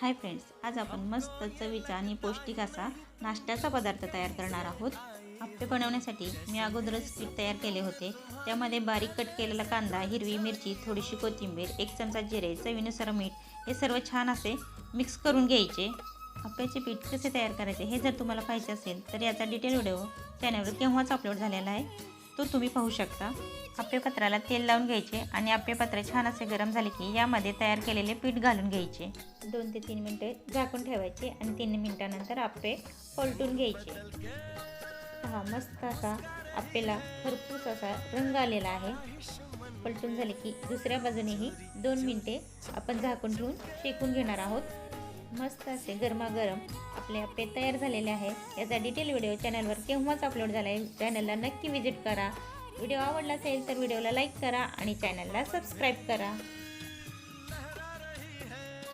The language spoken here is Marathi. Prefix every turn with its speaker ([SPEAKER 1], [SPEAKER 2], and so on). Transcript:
[SPEAKER 1] हाय फ्रेंड्स आज आपण मस्त चवीचा आणि पौष्टिक असा नाश्त्याचा पदार्थ तयार करणार आहोत. आप्पे बनवण्यासाठी मी अगोदरच पीठ तयार केले होते. त्यामध्ये बारीक कट केलेला कांदा हिरवी मिरची थोडीशी कोथिंबीर एक चमचा जिरे चवीनुसार मीठ हे सर्व छान असे मिक्स करून घ्यायचे. आप्याचे पीठ कसे तयार करायचे हे जर तुम्हाला पाहिजे असेल तर याचा डिटेल व्हिडिओ चॅनलवर केव्हाच अपलोड झालेला आहे. तो तुम्ही पाहू शकता. आप्यपत्राला तेल लावून घ्यायचे आणि आप्यपत्र छान असे गरम झाले की यामध्ये तयार केलेले पीठ घालून घ्यायचे. दोन ते तीन मिनटे झाकून ठेवायचे आणि तीन मिनटानंतर आप्पे पलटून घ्यायचे. हा मस्त असा आपेला भरपूर असा रंग आलेला आहे. पलटून झाले की दुसऱ्या बाजूनेही दोन मिनटे आपण झाकून ठेवून शेकून घेणार आहोत. मस्त असे गरमागरम आपले आपे तयार झालेले आहे याचा डिटेल व्हिडिओ चॅनलवर केव्हाच अपलोड झाला आहे चॅनलला नक्की विजिट करा. व्हिडिओ आवडला असेल तर व्हिडिओला लाईक करा आणि चॅनलला सबस्क्राईब करा.